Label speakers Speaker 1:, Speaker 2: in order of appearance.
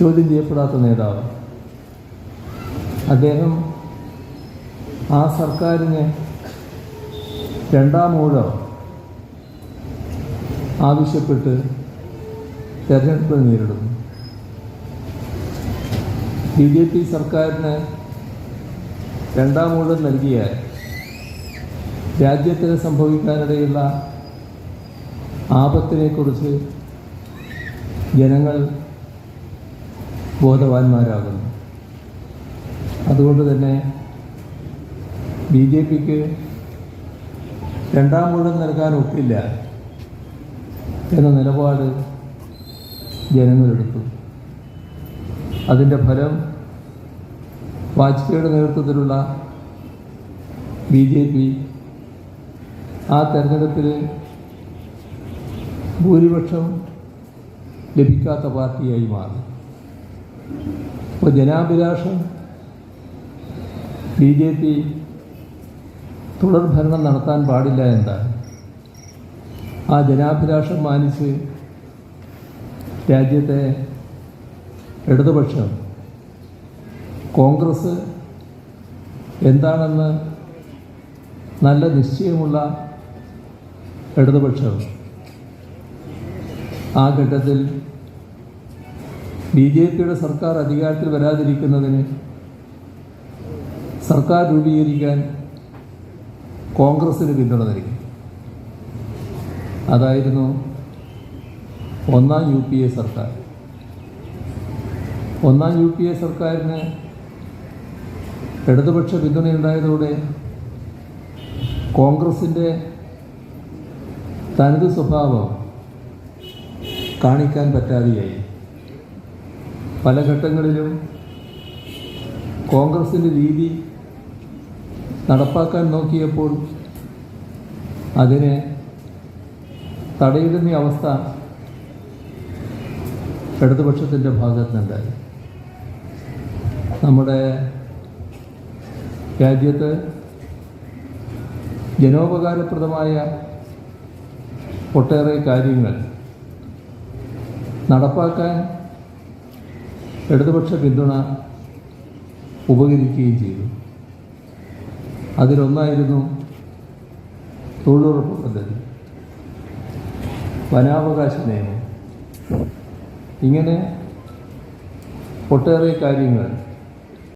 Speaker 1: ചോദ്യം ചെയ്യപ്പെടാത്ത നേതാവ്. അദ്ദേഹം ആ സർക്കാരിന് രണ്ടാം ഊഴം ആവശ്യപ്പെട്ട് തെരഞ്ഞെടുപ്പ് നേരിടുന്നു. ബി ജെ പി സർക്കാരിന് രണ്ടാം ഊഴം നൽകിയാൽ രാജ്യത്തിന് സംഭവിക്കാനിടയുള്ള ആപത്തിനെക്കുറിച്ച് ജനങ്ങൾ ബോധവാന്മാരാകുന്നു. അതുകൊണ്ട് തന്നെ ബി ജെ പിക്ക് രണ്ടാം ഊഴം നൽകാൻ ഒക്കില്ല എന്ന നിലപാട് ജനങ്ങളെടുത്തു. അതിന്റെ ഫലം വാജ്പേയിയുടെ നേതൃത്വത്തിലുള്ള ബി ജെ പി ആ തെരഞ്ഞെടുപ്പിൽ ഭൂരിപക്ഷം ലഭിക്കാത്ത പാർട്ടിയായി മാറി. അപ്പോൾ ജനാഭിലാഷം ബി ജെ പി തുടർഭരണം നടത്താൻ പാടില്ല എന്താണ്? ആ ജനാഭിലാഷം മാനിച്ച് രാജ്യത്തെ ഇടതുപക്ഷം കോൺഗ്രസ് എന്താണെന്ന് നല്ല നിശ്ചയമുള്ള ഇടതുപക്ഷം ആ ഘട്ടത്തിൽ ബി ജെ പിയുടെ സർക്കാർ അധികാരത്തിൽ വരാതിരിക്കുന്നതിന് സർക്കാർ രൂപീകരിക്കാൻ കോൺഗ്രസ്സിന് പിന്തുണ നൽകി. അതായിരുന്നു ഒന്നാം യു പി എ സർക്കാർ. ഒന്നാം യു പി എ സർക്കാരിന് ഇടതുപക്ഷ പിന്തുണയുണ്ടായതോടെ കോൺഗ്രസിന്റെ തനത് സ്വഭാവം കാണിക്കാൻ പറ്റാതെയായി. പല ഘട്ടങ്ങളിലും കോൺഗ്രസിന്റെ രീതി നടപ്പാക്കാൻ നോക്കിയപ്പോൾ അതിനെ തടയിടുന്ന അവസ്ഥ ഇടതുപക്ഷത്തിന്റെ ഭാഗത്തുനിന്നുണ്ടായി നമ്മുടെ രാജ്യത്ത് ജനോപകാരപ്രദമായ ഒട്ടേറെ കാര്യങ്ങൾ നടപ്പാക്കാൻ ഇടതുപക്ഷ പിന്തുണ ഉപകരിക്കുകയും ചെയ്തു. അതിലൊന്നായിരുന്നു തൊഴിലുറപ്പ് പദ്ധതി. വനാവകാശ നിയമം. ഇങ്ങനെ ഒട്ടേറെ കാര്യങ്ങൾ